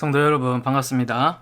성도 여러분 반갑습니다.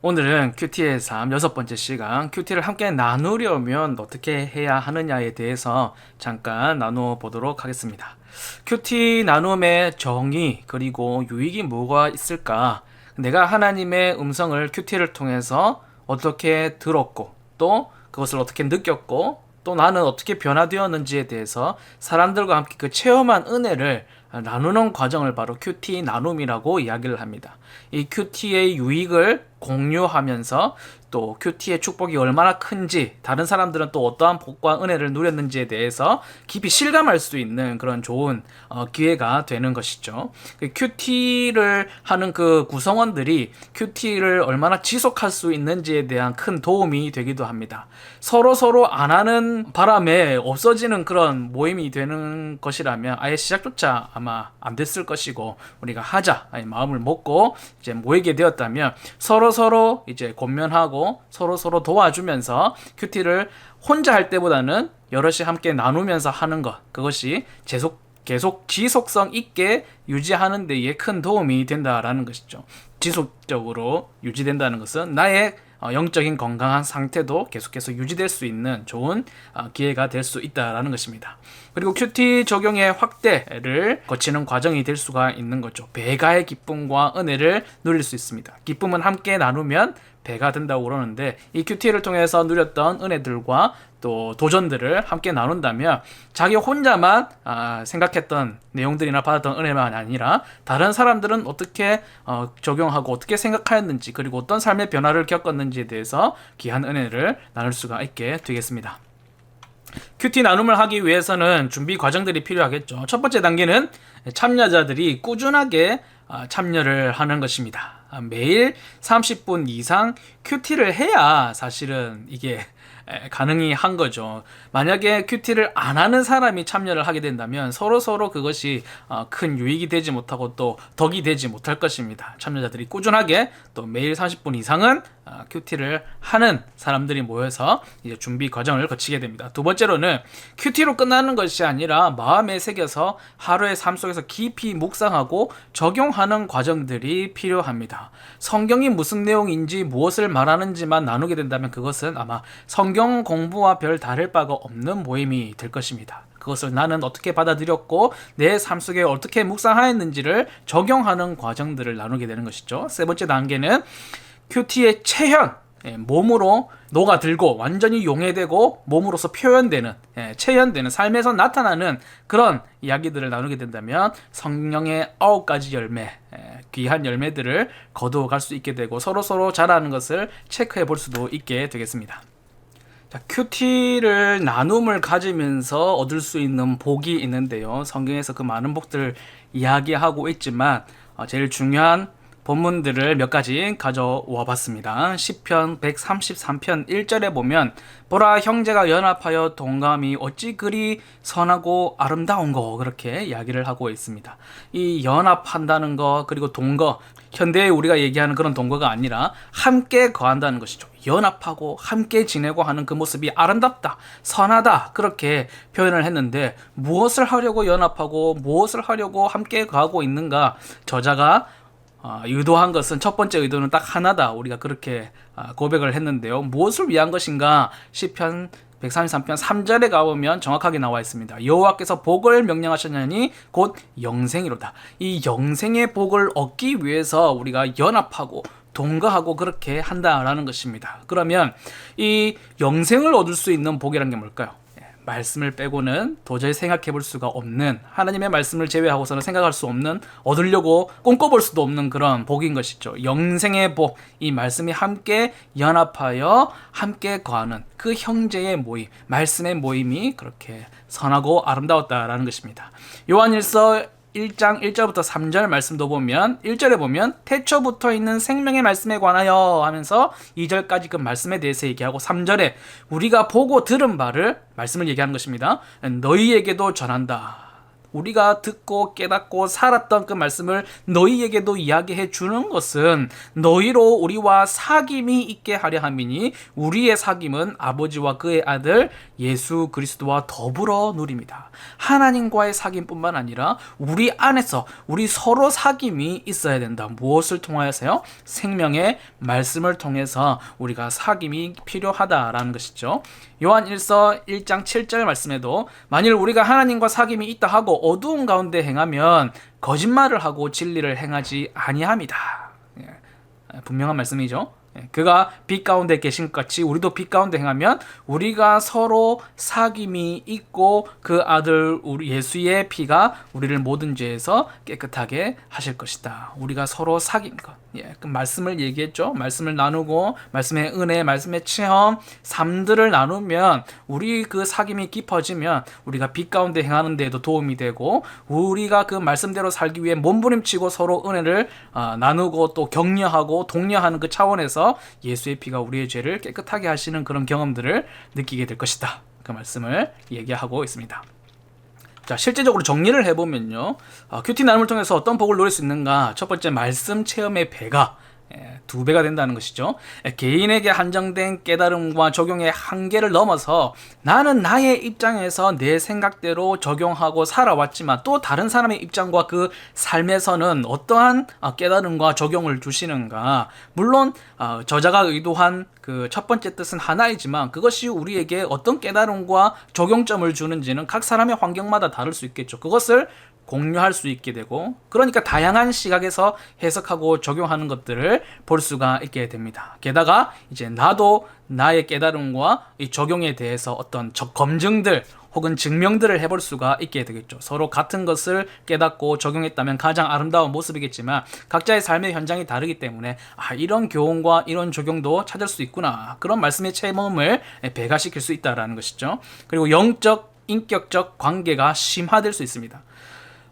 오늘은 큐티의 삶 여섯 번째 시간 큐티를 함께 나누려면 어떻게 해야 하느냐에 대해서 잠깐 나누어 보도록 하겠습니다. 큐티 나눔의 정의 그리고 유익이 뭐가 있을까? 내가 하나님의 음성을 큐티를 통해서 어떻게 들었고 또 그것을 어떻게 느꼈고 또 나는 어떻게 변화되었는지에 대해서 사람들과 함께 그 체험한 은혜를 나누는 과정을 바로 큐티 나눔이라고 이야기를 합니다. 이 큐티의 유익을 공유하면서 또 큐티의 축복이 얼마나 큰지 다른 사람들은 또 어떠한 복과 은혜를 누렸는지에 대해서 깊이 실감할 수 있는 그런 좋은 어, 기회가 되는 것이죠. 그 큐티를 하는 그 구성원들이 큐티를 얼마나 지속할 수 있는지에 대한 큰 도움이 되기도 합니다. 서로 서로 안 하는 바람에 없어지는 그런 모임이 되는 것이라면 아예 시작조차 아마 안 됐을 것이고 우리가 하자 마음을 먹고 이제 모이게 되었다면 서로 서로 이제 권면하고 서로 서로 도와주면서 큐티를 혼자 할 때보다는 여럿이 함께 나누면서 하는 것 그것이 계속 계속 지속성 있게 유지하는 데에 큰 도움이 된다라는 것이죠. 지속적으로 유지된다는 것은 나의 어, 영적인 건강한 상태도 계속해서 유지될 수 있는 좋은 어, 기회가 될 수 있다라는 것입니다. 그리고 큐티 적용의 확대를 거치는 과정이 될 수가 있는 거죠. 배가의 기쁨과 은혜를 누릴 수 있습니다. 기쁨은 함께 나누면 배가 된다고 그러는데 이 큐티를 통해서 누렸던 은혜들과 또 도전들을 함께 나눈다면 자기 혼자만 아, 생각했던 내용들이나 받았던 은혜만 아니라 다른 사람들은 어떻게 어, 적용하고 어떻게 생각하였는지 그리고 어떤 삶의 변화를 겪었는지에 대해서 귀한 은혜를 나눌 수가 있게 되겠습니다. 큐티 나눔을 하기 위해서는 준비 과정들이 필요하겠죠. 첫 번째 단계는 참여자들이 꾸준하게 아, 참여를 하는 것입니다. 아, 매일 30분 이상 큐티를 해야 사실은 이게 가능이 한 거죠. 만약에 큐티를 안 하는 사람이 참여를 하게 된다면 서로 서로 그것이 어, 큰 유익이 되지 못하고 또 덕이 되지 못할 것입니다. 참여자들이 꾸준하게 또 매일 30분 이상은 어, 큐티를 하는 사람들이 모여서 이제 준비 과정을 거치게 됩니다. 두 번째로는 큐티로 끝나는 것이 아니라 마음에 새겨서 하루의 삶 속에서 깊이 묵상하고 적용하는 과정들이 필요합니다. 성경이 무슨 내용인지 무엇을 말하는지만 나누게 된다면 그것은 아마 성 성경 공부와 별 다를 바가 없는 모임이 될 것입니다. 그것을 나는 어떻게 받아들였고 내 삶 속에 어떻게 묵상하였는지를 적용하는 과정들을 나누게 되는 것이죠. 세 번째 단계는 큐티의 체현, 예, 몸으로 녹아들고 완전히 용해되고 몸으로서 표현되는 예, 체현되는 삶에서 나타나는 그런 이야기들을 나누게 된다면 성령의 아홉 가지 열매 예, 귀한 열매들을 거두어 갈 수 있게 되고 서로 서로 잘하는 것을 체크해 볼 수도 있게 되겠습니다. 자, 큐티를 나눔을 가지면서 얻을 수 있는 복이 있는데요. 성경에서 그 많은 복들을 이야기하고 있지만 어, 제일 중요한 본문들을 몇 가지 가져와 봤습니다. 10편 133편 1절에 보면 보라 형제가 연합하여 동감이 어찌 그리 선하고 아름다운 거 그렇게 이야기를 하고 있습니다. 이 연합한다는 거 그리고 동거 현대에 우리가 얘기하는 그런 동거가 아니라 함께 거한다는 것이죠. 연합하고 함께 지내고 하는 그 모습이 아름답다, 선하다 그렇게 표현을 했는데 무엇을 하려고 연합하고 무엇을 하려고 함께 거하고 있는가 저자가 어, 의도한 것은 첫 번째 의도는 딱 하나다. 우리가 그렇게 어, 고백을 했는데요. 무엇을 위한 것인가? 시편 133편 3절에 가보면 정확하게 나와 있습니다. 여호와께서 복을 명령하셨느니 곧 영생이로다. 이 영생의 복을 얻기 위해서 우리가 연합하고 동거하고 그렇게 한다라는 것입니다. 그러면 이 영생을 얻을 수 있는 복이란 게 뭘까요? 말씀을 빼고는 도저히 생각해 볼 수가 없는 하나님의 말씀을 제외하고서는 생각할 수 없는 얻으려고 꿈꿔볼 수도 없는 그런 복인 것이죠. 영생의 복, 이 말씀이 함께 연합하여 함께 거하는 그 형제의 모임, 말씀의 모임이 그렇게 선하고 아름다웠다라는 것입니다. 요한일서 1장 1절부터 3절 말씀도 보면 1절에 보면 태초부터 있는 생명의 말씀에 관하여 하면서 2절까지 그 말씀에 대해서 얘기하고 3절에 우리가 보고 들은 바를 말씀을 얘기하는 것입니다. 너희에게도 전한다. 우리가 듣고 깨닫고 살았던 그 말씀을 너희에게도 이야기해 주는 것은 너희로 우리와 사귐이 있게 하려 함이니 우리의 사귐은 아버지와 그의 아들 예수 그리스도와 더불어 누립니다. 하나님과의 사귐뿐만 아니라 우리 안에서 우리 서로 사귐이 있어야 된다. 무엇을 통하여서요? 생명의 말씀을 통해서 우리가 사귐이 필요하다라는 것이죠. 요한 1서 1장 7절 말씀에도 만일 우리가 하나님과 사귐이 있다 하고 어두운 가운데 행하면 거짓말을 하고 진리를 행하지 아니함이다. 예, 분명한 말씀이죠. 예, 그가 빛 가운데 계신 것 같이 우리도 빛 가운데 행하면 우리가 서로 사귐이 있고 그 아들 우리 예수의 피가 우리를 모든 죄에서 깨끗하게 하실 것이다. 우리가 서로 사귄 것. 예, 그 말씀을 얘기했죠. 말씀을 나누고 말씀의 은혜, 말씀의 체험, 삶들을 나누면 우리 그 사귐이 깊어지면 우리가 빛 가운데 행하는 데에도 도움이 되고 우리가 그 말씀대로 살기 위해 몸부림치고 서로 은혜를 어, 나누고 또 격려하고 독려하는 그 차원에서 예수의 피가 우리의 죄를 깨끗하게 하시는 그런 경험들을 느끼게 될 것이다. 그 말씀을 얘기하고 있습니다. 자, 실제적으로 정리를 해보면요. 어, 큐티 나눔을 통해서 어떤 복을 누릴 수 있는가? 첫 번째, 말씀 체험의 배가 예, 두 배가 된다는 것이죠. 예, 개인에게 한정된 깨달음과 적용의 한계를 넘어서 나는 나의 입장에서 내 생각대로 적용하고 살아왔지만 또 다른 사람의 입장과 그 삶에서는 어떠한 아, 깨달음과 적용을 주시는가. 물론 어, 저자가 의도한 그 첫 번째 뜻은 하나이지만 그것이 우리에게 어떤 깨달음과 적용점을 주는지는 각 사람의 환경마다 다를 수 있겠죠. 그것을 공유할 수 있게 되고 그러니까 다양한 시각에서 해석하고 적용하는 것들을 볼 수가 있게 됩니다. 게다가 이제 나도 나의 깨달음과 이 적용에 대해서 어떤 검증들 혹은 증명들을 해볼 수가 있게 되겠죠. 서로 같은 것을 깨닫고 적용했다면 가장 아름다운 모습이겠지만 각자의 삶의 현장이 다르기 때문에 아 이런 교훈과 이런 적용도 찾을 수 있구나 그런 말씀의 체험을 배가시킬 수 있다라는 것이죠. 그리고 영적 인격적 관계가 심화될 수 있습니다.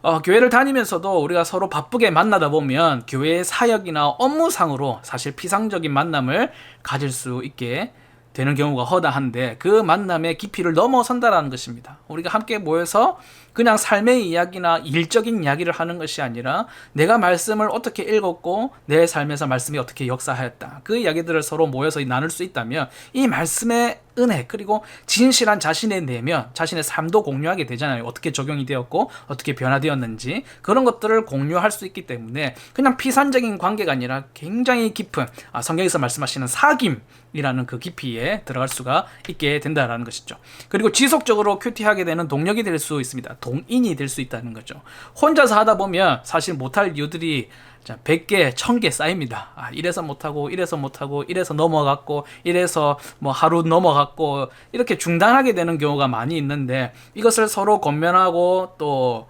어, 교회를 다니면서도 우리가 서로 바쁘게 만나다 보면 교회의 사역이나 업무상으로 사실 피상적인 만남을 가질 수 있게 되는 경우가 허다한데 그 만남의 깊이를 넘어선다라는 것입니다. 우리가 함께 모여서 그냥 삶의 이야기나 일적인 이야기를 하는 것이 아니라 내가 말씀을 어떻게 읽었고 내 삶에서 말씀이 어떻게 역사하였다. 그 이야기들을 서로 모여서 나눌 수 있다면 이 말씀의 은혜 그리고 진실한 자신의 내면 자신의 삶도 공유하게 되잖아요. 어떻게 적용이 되었고 어떻게 변화되었는지 그런 것들을 공유할 수 있기 때문에 그냥 피산적인 관계가 아니라 굉장히 깊은 아, 성경에서 말씀하시는 사귐이라는 그 깊이에 들어갈 수가 있게 된다라는 것이죠. 그리고 지속적으로 큐티하게 되는 동력이 될 수 있습니다. 동인이 될 수 있다는 거죠. 혼자서 하다 보면 사실 못할 이유들이 자, 100개, 1000개 쌓입니다. 아, 이래서 못하고, 이래서 못하고, 이래서 넘어갔고, 이래서 뭐 하루 넘어갔고, 이렇게 중단하게 되는 경우가 많이 있는데, 이것을 서로 건면하고 또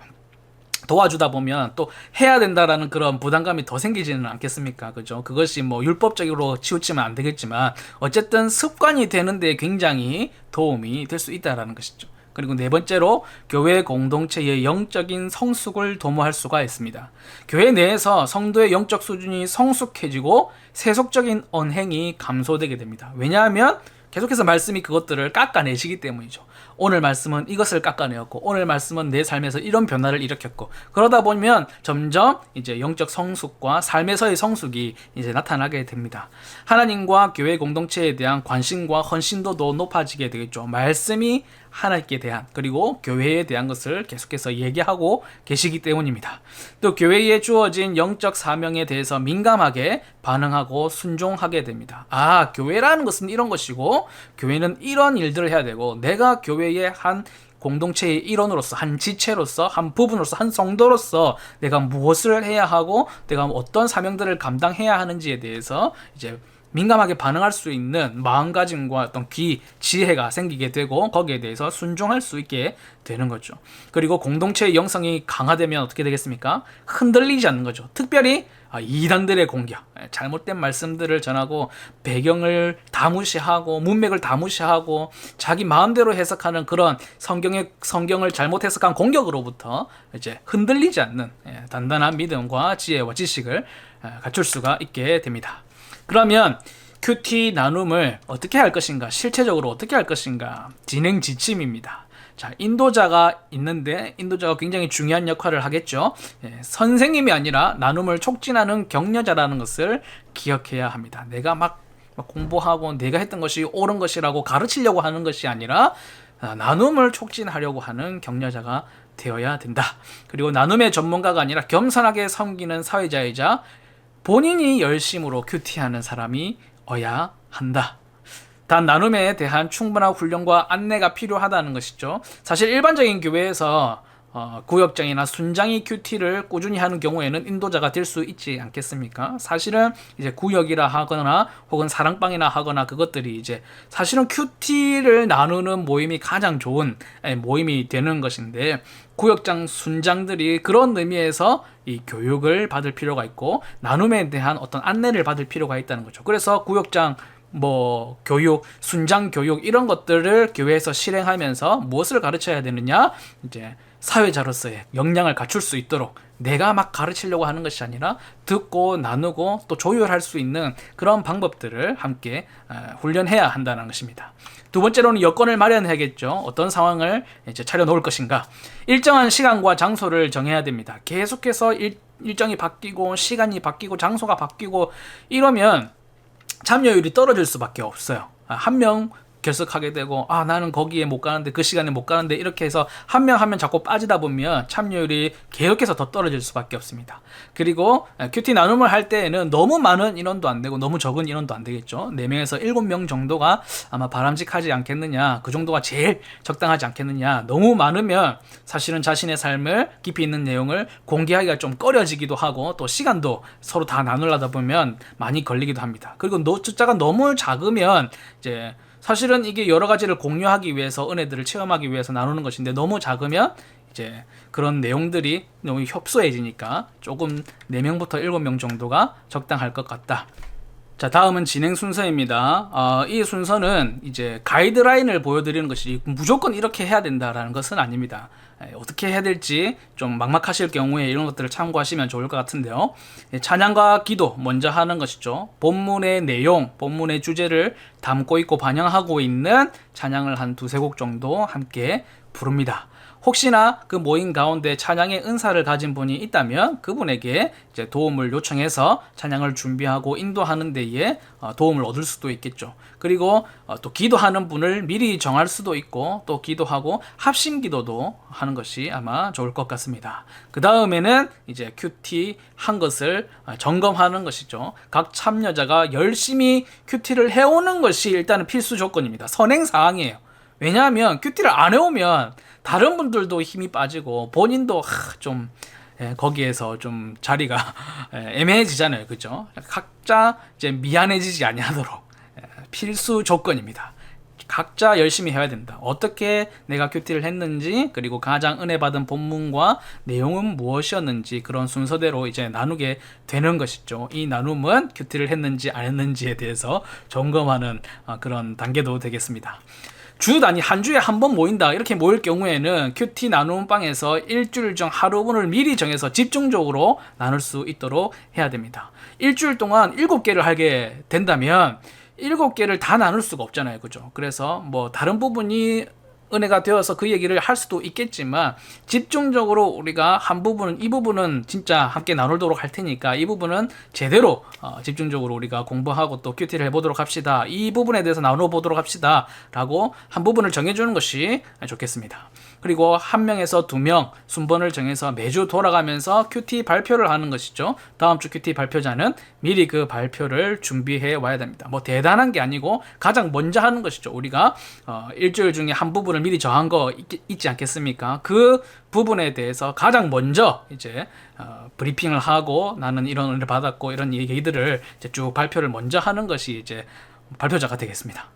도와주다 보면 또 해야 된다라는 그런 부담감이 더 생기지는 않겠습니까? 그죠? 그것이 뭐 율법적으로 치우치면 안 되겠지만, 어쨌든 습관이 되는데 굉장히 도움이 될 수 있다라는 것이죠. 그리고 네 번째로 교회 공동체의 영적인 성숙을 도모할 수가 있습니다. 교회 내에서 성도의 영적 수준이 성숙해지고 세속적인 언행이 감소되게 됩니다. 왜냐하면 계속해서 말씀이 그것들을 깎아내시기 때문이죠. 오늘 말씀은 이것을 깎아내었고 오늘 말씀은 내 삶에서 이런 변화를 일으켰고 그러다 보면 점점 이제 영적 성숙과 삶에서의 성숙이 이제 나타나게 됩니다. 하나님과 교회 공동체에 대한 관심과 헌신도도 높아지게 되겠죠. 말씀이 하나님께 대한 그리고 교회에 대한 것을 계속해서 얘기하고 계시기 때문입니다. 또 교회에 주어진 영적 사명에 대해서 민감하게 반응하고 순종하게 됩니다. 아, 교회라는 것은 이런 것이고 교회는 이런 일들을 해야 되고 내가 교회의 한 공동체의 일원으로서 한 지체로서 한 부분으로서 한 성도로서 내가 무엇을 해야 하고 내가 어떤 사명들을 감당해야 하는지에 대해서 이제 민감하게 반응할 수 있는 마음가짐과 어떤 귀, 지혜가 생기게 되고 거기에 대해서 순종할 수 있게 되는 거죠. 그리고 공동체의 영성이 강화되면 어떻게 되겠습니까? 흔들리지 않는 거죠. 특별히 아, 이단들의 공격, 예, 잘못된 말씀들을 전하고 배경을 다 무시하고 문맥을 다 무시하고 자기 마음대로 해석하는 그런 성경의 성경을 잘못 해석한 공격으로부터 이제 흔들리지 않는 예, 단단한 믿음과 지혜와 지식을 예, 갖출 수가 있게 됩니다. 그러면 큐티 나눔을 어떻게 할 것인가, 실체적으로 어떻게 할 것인가, 진행 지침입니다. 자, 인도자가 있는데 인도자가 굉장히 중요한 역할을 하겠죠. 예, 선생님이 아니라 나눔을 촉진하는 격려자라는 것을 기억해야 합니다. 내가 막, 막 공부하고 내가 했던 것이 옳은 것이라고 가르치려고 하는 것이 아니라 아, 나눔을 촉진하려고 하는 격려자가 되어야 된다. 그리고 나눔의 전문가가 아니라 겸손하게 섬기는 사회자이자 본인이 열심으로 큐티하는 사람이 어야 한다. 단 나눔에 대한 충분한 훈련과 안내가 필요하다는 것이죠. 사실 일반적인 교회에서 어, 구역장이나 순장이 큐티를 꾸준히 하는 경우에는 인도자가 될 수 있지 않겠습니까? 사실은 이제 구역이라 하거나 혹은 사랑방이나 하거나 그것들이 이제 사실은 큐티를 나누는 모임이 가장 좋은 예, 모임이 되는 것인데 구역장 순장들이 그런 의미에서 이 교육을 받을 필요가 있고 나눔에 대한 어떤 안내를 받을 필요가 있다는 거죠. 그래서 구역장 뭐 교육, 순장 교육 이런 것들을 교회에서 실행하면서 무엇을 가르쳐야 되느냐? 이제 사회자로서의 역량을 갖출 수 있도록 내가 막 가르치려고 하는 것이 아니라 듣고 나누고 또 조율할 수 있는 그런 방법들을 함께 어, 훈련해야 한다는 것입니다. 두 번째로는 여건을 마련해야겠죠. 어떤 상황을 이제 차려놓을 것인가. 일정한 시간과 장소를 정해야 됩니다. 계속해서 일, 일정이 바뀌고 시간이 바뀌고 장소가 바뀌고 이러면 참여율이 떨어질 수밖에 없어요. 아, 한명 결석하게 되고 아 나는 거기에 못 가는데 그 시간에 못 가는데 이렇게 해서 한 명 한 명 자꾸 빠지다 보면 참여율이 계속해서 더 떨어질 수밖에 없습니다. 그리고 큐티 나눔을 할 때에는 너무 많은 인원도 안 되고 너무 적은 인원도 안 되겠죠. 4명에서 7명 정도가 아마 바람직하지 않겠느냐. 그 정도가 제일 적당하지 않겠느냐. 너무 많으면 사실은 자신의 삶을 깊이 있는 내용을 공개하기가 좀 꺼려지기도 하고 또 시간도 서로 다 나누려다 보면 많이 걸리기도 합니다. 그리고 숫자가 너무 작으면 이제 사실은 이게 여러 가지를 공유하기 위해서 은혜들을 체험하기 위해서 나누는 것인데 너무 작으면 이제 그런 내용들이 너무 협소해지니까 조금 4명부터 7명 정도가 적당할 것 같다. 자, 다음은 진행 순서입니다. 어, 이 순서는 이제 가이드라인을 보여드리는 것이 무조건 이렇게 해야 된다라는 것은 아닙니다. 에, 어떻게 해야 될지 좀 막막하실 경우에 이런 것들을 참고하시면 좋을 것 같은데요. 예, 찬양과 기도 먼저 하는 것이죠. 본문의 내용, 본문의 주제를 담고 있고 반영하고 있는 찬양을 한 두세 곡 정도 함께 부릅니다. 혹시나 그 모임 가운데 찬양의 은사를 가진 분이 있다면 그분에게 이제 도움을 요청해서 찬양을 준비하고 인도하는 데에 어, 도움을 얻을 수도 있겠죠. 그리고 어, 또 기도하는 분을 미리 정할 수도 있고 또 기도하고 합심 기도도 하는 것이 아마 좋을 것 같습니다. 그 다음에는 이제 큐티 한 것을 어, 점검하는 것이죠. 각 참여자가 열심히 큐티를 해오는 것이 일단은 필수 조건입니다. 선행 사항이에요. 왜냐하면 큐티를 안 해오면 다른 분들도 힘이 빠지고 본인도 하, 좀 예, 거기에서 좀 자리가 예, 애매해지잖아요, 그죠? 각자 이제 미안해지지 아니하도록 예, 필수 조건입니다. 각자 열심히 해야 된다. 어떻게 내가 큐티를 했는지, 그리고 가장 은혜 받은 본문과 내용은 무엇이었는지 그런 순서대로 이제 나누게 되는 것이죠. 이 나눔은 큐티를 했는지 안 했는지에 대해서 점검하는 어, 그런 단계도 되겠습니다. 주 단위 한 주에 한 번 모인다 이렇게 모일 경우에는 큐티 나눔 방에서 일주일 중 하루분을 미리 정해서 집중적으로 나눌 수 있도록 해야 됩니다. 일주일 동안 일곱 개를 하게 된다면 일곱 개를 다 나눌 수가 없잖아요. 그죠? 그래서 뭐 다른 부분이 은혜가 되어서 그 얘기를 할 수도 있겠지만 집중적으로 우리가 한 부분은 이 부분은 진짜 함께 나누도록 할 테니까 이 부분은 제대로 어, 집중적으로 우리가 공부하고 또 큐티를 해보도록 합시다. 이 부분에 대해서 나눠 보도록 합시다 라고 한 부분을 정해주는 것이 좋겠습니다. 그리고 한 명에서 두 명 순번을 정해서 매주 돌아가면서 큐티 발표를 하는 것이죠. 다음 주 큐티 발표자는 미리 그 발표를 준비해 와야 됩니다. 뭐 대단한 게 아니고 가장 먼저 하는 것이죠. 우리가 어, 일주일 중에 한 부분을 미리 정한 거 있, 지 않겠습니까? 그 부분에 대해서 가장 먼저 이제 어, 브리핑을 하고 나는 이런 은혜를 받았고 이런 얘기들을 이제 쭉 발표를 먼저 하는 것이 이제 발표자가 되겠습니다.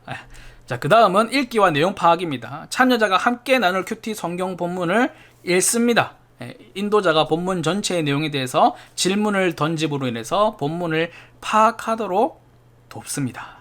예. 자, 그 다음은 읽기와 내용 파악입니다. 참여자가 함께 나눌 큐티 성경 본문을 읽습니다. 예, 인도자가 본문 전체의 내용에 대해서 질문을 던짐으로 인해서 본문을 파악하도록 돕습니다.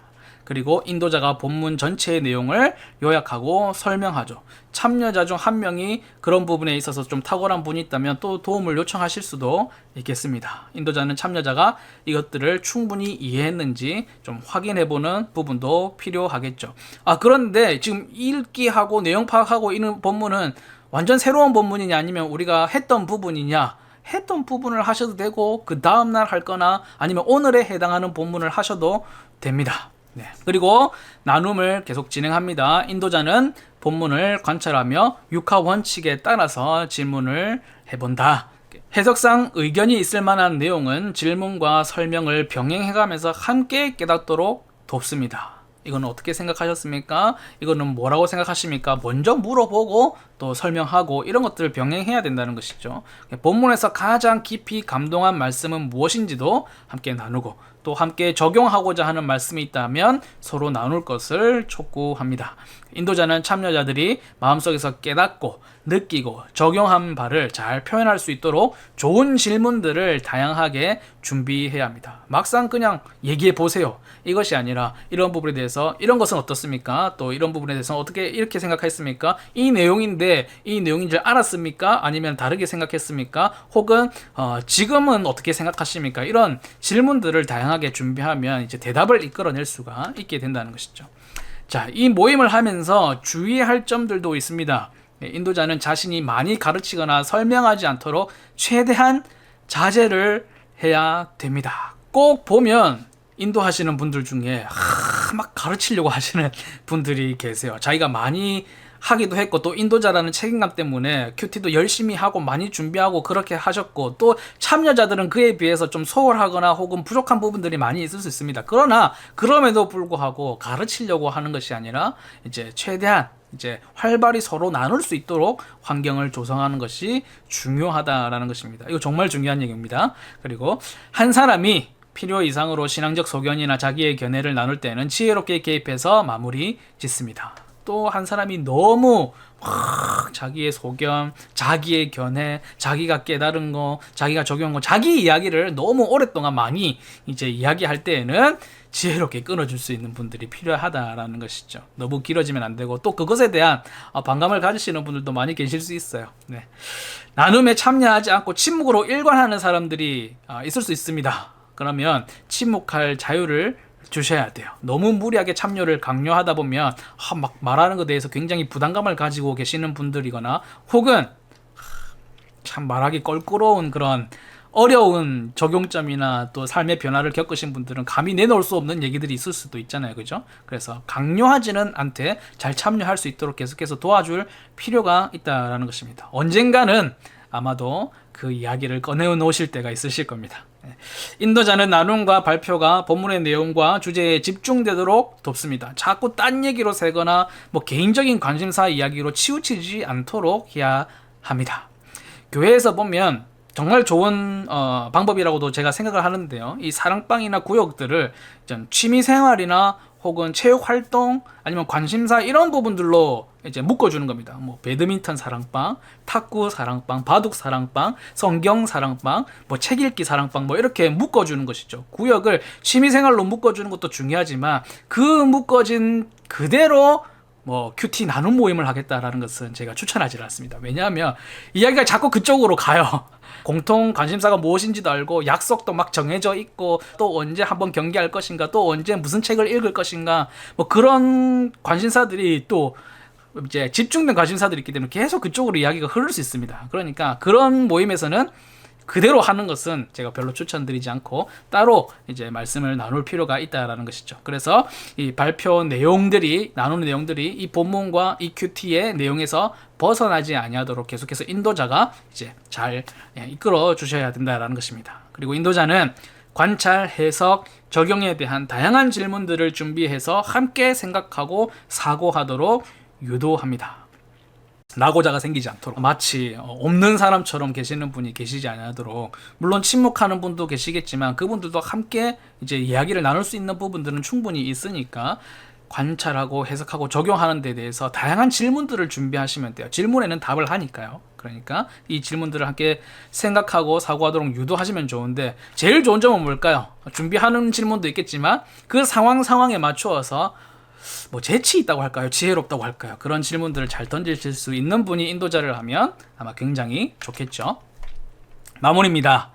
그리고 인도자가 본문 전체의 내용을 요약하고 설명하죠. 참여자 중 한 명이 그런 부분에 있어서 좀 탁월한 분이 있다면 또 도움을 요청하실 수도 있겠습니다. 인도자는 참여자가 이것들을 충분히 이해했는지 좀 확인해보는 부분도 필요하겠죠. 아, 그런데 지금 읽기하고 내용 파악하고 있는 본문은 완전 새로운 본문이냐 아니면 우리가 했던 부분이냐 했던 부분을 하셔도 되고 그 다음날 할 거나 아니면 오늘에 해당하는 본문을 하셔도 됩니다. 네. 그리고 나눔을 계속 진행합니다. 인도자는 본문을 관찰하며 육하 원칙에 따라서 질문을 해본다. 해석상 의견이 있을 만한 내용은 질문과 설명을 병행해가면서 함께 깨닫도록 돕습니다. 이거는 어떻게 생각하셨습니까? 이거는 뭐라고 생각하십니까? 먼저 물어보고 또 설명하고 이런 것들을 병행해야 된다는 것이죠. 본문에서 가장 깊이 감동한 말씀은 무엇인지도 함께 나누고 또 함께 적용하고자 하는 말씀이 있다면 서로 나눌 것을 촉구합니다. 인도자는 참여자들이 마음속에서 깨닫고 느끼고 적용한 바를 잘 표현할 수 있도록 좋은 질문들을 다양하게 준비해야 합니다. 막상 그냥 얘기해 보세요. 이것이 아니라 이런 부분에 대해서 이런 것은 어떻습니까? 또 이런 부분에 대해서 어떻게 이렇게 생각했습니까? 이 내용인데 이 내용인 줄 알았습니까? 아니면 다르게 생각했습니까? 혹은 어, 지금은 어떻게 생각하십니까? 이런 질문들을 다양하게 준비하면 이제 대답을 이끌어낼 수가 있게 된다는 것이죠. 자, 이 모임을 하면서 주의할 점들도 있습니다. 예, 인도자는 자신이 많이 가르치거나 설명하지 않도록 최대한 자제를 해야 됩니다. 꼭 보면 인도하시는 분들 중에 하, 막 가르치려고 하시는 분들이 계세요. 자기가 많이 하기도 했고 또 인도자라는 책임감 때문에 큐티도 열심히 하고 많이 준비하고 그렇게 하셨고 또 참여자들은 그에 비해서 좀 소홀하거나 혹은 부족한 부분들이 많이 있을 수 있습니다. 그러나 그럼에도 불구하고 가르치려고 하는 것이 아니라 이제 최대한 이제 활발히 서로 나눌 수 있도록 환경을 조성하는 것이 중요하다라는 것입니다. 이거 정말 중요한 얘기입니다. 그리고 한 사람이 필요 이상으로 신앙적 소견이나 자기의 견해를 나눌 때는 지혜롭게 개입해서 마무리 짓습니다. 또 한 사람이 너무 확 자기의 소견, 자기의 견해, 자기가 깨달은 거, 자기가 적용한 거, 자기 이야기를 너무 오랫동안 많이 이제 이야기할 때에는 지혜롭게 끊어줄 수 있는 분들이 필요하다라는 것이죠. 너무 길어지면 안 되고 또 그것에 대한 어, 반감을 가지시는 분들도 많이 계실 수 있어요. 네. 나눔에 참여하지 않고 침묵으로 일관하는 사람들이 어, 있을 수 있습니다. 그러면 침묵할 자유를 주셔야 돼요. 너무 무리하게 참여를 강요하다 보면 아, 막 말하는 것에 대해서 굉장히 부담감을 가지고 계시는 분들이거나 혹은 참 말하기 껄끄러운 그런 어려운 적용점이나 또 삶의 변화를 겪으신 분들은 감히 내놓을 수 없는 얘기들이 있을 수도 있잖아요. 그죠? 그래서 강요하지는 않되 잘 참여할 수 있도록 계속해서 도와줄 필요가 있다라는 것입니다. 언젠가는 아마도 그 이야기를 꺼내 놓으실 때가 있으실 겁니다. 네. 인도자는 나눔과 발표가 본문의 내용과 주제에 집중되도록 돕습니다. 자꾸 딴 얘기로 새거나 뭐 개인적인 관심사 이야기로 치우치지 않도록 해야 합니다. 교회에서 보면 정말 좋은 어, 방법이라고도 제가 생각을 하는데요. 이 사랑방이나 구역들을 좀 취미 생활이나 혹은 체육 활동 아니면 관심사 이런 부분들로 이제 묶어주는 겁니다. 뭐 배드민턴 사랑방, 탁구 사랑방, 바둑 사랑방, 성경 사랑방, 뭐 책 읽기 사랑방 뭐 이렇게 묶어주는 것이죠. 구역을 취미 생활로 묶어주는 것도 중요하지만 그 묶어진 그대로 뭐 큐티 나눔 모임을 하겠다라는 것은 제가 추천하지 않습니다. 왜냐하면 이야기가 자꾸 그쪽으로 가요. 공통 관심사가 무엇인지도 알고 약속도 막 정해져 있고 또 언제 한번 경기할 것인가 또 언제 무슨 책을 읽을 것인가 뭐 그런 관심사들이 또 이제 집중된 관심사들이 있기 때문에 계속 그쪽으로 이야기가 흐를 수 있습니다. 그러니까 그런 모임에서는 그대로 하는 것은 제가 별로 추천드리지 않고 따로 이제 말씀을 나눌 필요가 있다라는 것이죠. 그래서 이 발표 내용들이 나누는 내용들이 이 본문과 이 큐티의 내용에서 벗어나지 아니하도록 계속해서 인도자가 이제 잘 예, 이끌어 주셔야 된다라는 것입니다. 그리고 인도자는 관찰, 해석, 적용에 대한 다양한 질문들을 준비해서 함께 생각하고 사고하도록 유도합니다. 낙오자가 생기지 않도록 마치 어, 없는 사람처럼 계시는 분이 계시지 않도록 물론 침묵하는 분도 계시겠지만 그분들도 함께 이제 이야기를 나눌 수 있는 부분들은 충분히 있으니까 관찰하고 해석하고 적용하는 데 대해서 다양한 질문들을 준비하시면 돼요. 질문에는 답을 하니까요. 그러니까 이 질문들을 함께 생각하고 사고하도록 유도하시면 좋은데 제일 좋은 점은 뭘까요? 준비하는 질문도 있겠지만 그 상황 상황에 맞추어서 뭐 재치 있다고 할까요? 지혜롭다고 할까요? 그런 질문들을 잘 던지실 수 있는 분이 인도자를 하면 아마 굉장히 좋겠죠. 마무리입니다.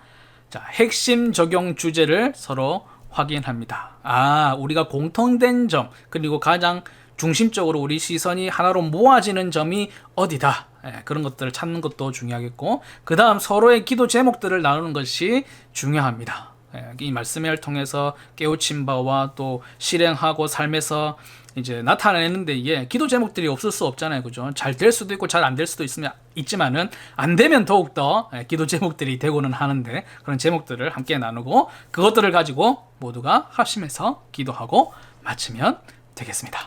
자, 핵심 적용 주제를 서로 확인합니다. 아, 우리가 공통된 점, 그리고 가장 중심적으로 우리 시선이 하나로 모아지는 점이 어디다. 예, 그런 것들을 찾는 것도 중요하겠고, 그 다음 서로의 기도 제목들을 나누는 것이 중요합니다. 예, 이 말씀을 통해서 깨우친 바와 또 실행하고 삶에서 이제 나타내는데 이게 기도 제목들이 없을 수 없잖아요. 그죠? 잘 될 수도 있고 잘 안 될 수도 있으면 있지만은 안 되면 더욱더 예, 기도 제목들이 되고는 하는데 그런 제목들을 함께 나누고 그것들을 가지고 모두가 합심해서 기도하고 마치면 되겠습니다.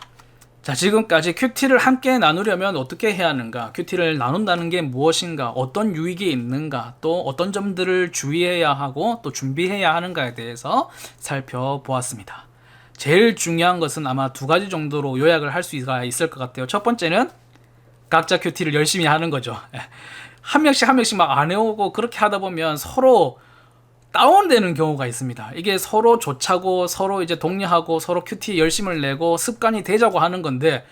자, 지금까지 큐티를 함께 나누려면 어떻게 해야 하는가? 큐티를 나눈다는 게 무엇인가? 어떤 유익이 있는가? 또 어떤 점들을 주의해야 하고 또 준비해야 하는가에 대해서 살펴보았습니다. 제일 중요한 것은 아마 두 가지 정도로 요약을 할 수가 있을 것 같아요. 첫 번째는 각자 큐티를 열심히 하는 거죠. 한 명씩 한 명씩 막 안 해오고 그렇게 하다 보면 서로 다운되는 경우가 있습니다. 이게 서로 좋차고 서로 이제 독려하고 서로 큐티 열심을 내고 습관이 되자고 하는 건데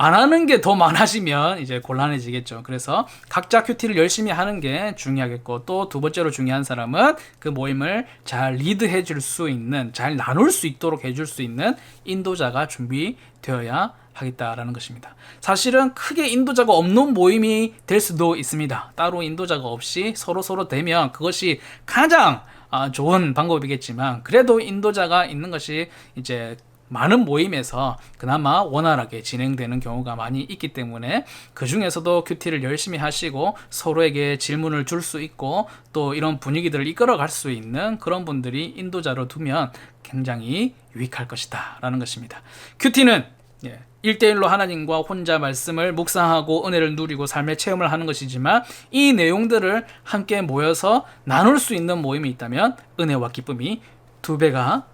안 하는 게 더 많아지면 이제 곤란해지겠죠. 그래서 각자 큐티를 열심히 하는 게 중요하겠고 또 두 번째로 중요한 사람은 그 모임을 잘 리드해 줄 수 있는 잘 나눌 수 있도록 해줄 수 있는 인도자가 준비되어야 하겠다라는 것입니다. 사실은 크게 인도자가 없는 모임이 될 수도 있습니다. 따로 인도자가 없이 서로 서로 되면 그것이 가장 아, 좋은 방법이겠지만 그래도 인도자가 있는 것이 이제 많은 모임에서 그나마 원활하게 진행되는 경우가 많이 있기 때문에 그 중에서도 큐티를 열심히 하시고 서로에게 질문을 줄 수 있고 또 이런 분위기들을 이끌어 갈 수 있는 그런 분들이 인도자로 두면 굉장히 유익할 것이다 라는 것입니다. 큐티는 예, 1대1로 하나님과 혼자 말씀을 묵상하고 은혜를 누리고 삶의 체험을 하는 것이지만 이 내용들을 함께 모여서 나눌 수 있는 모임이 있다면 은혜와 기쁨이 두 배가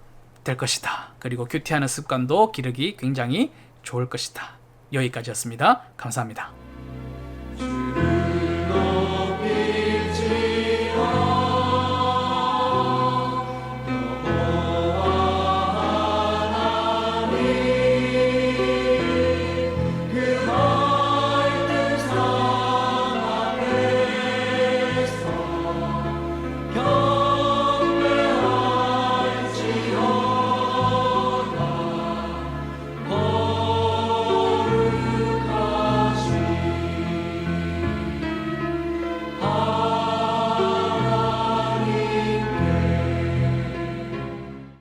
될 것이다. 그리고 큐티하는 습관도 기르기 굉장히 좋을 것이다. 여기까지였습니다. 감사합니다.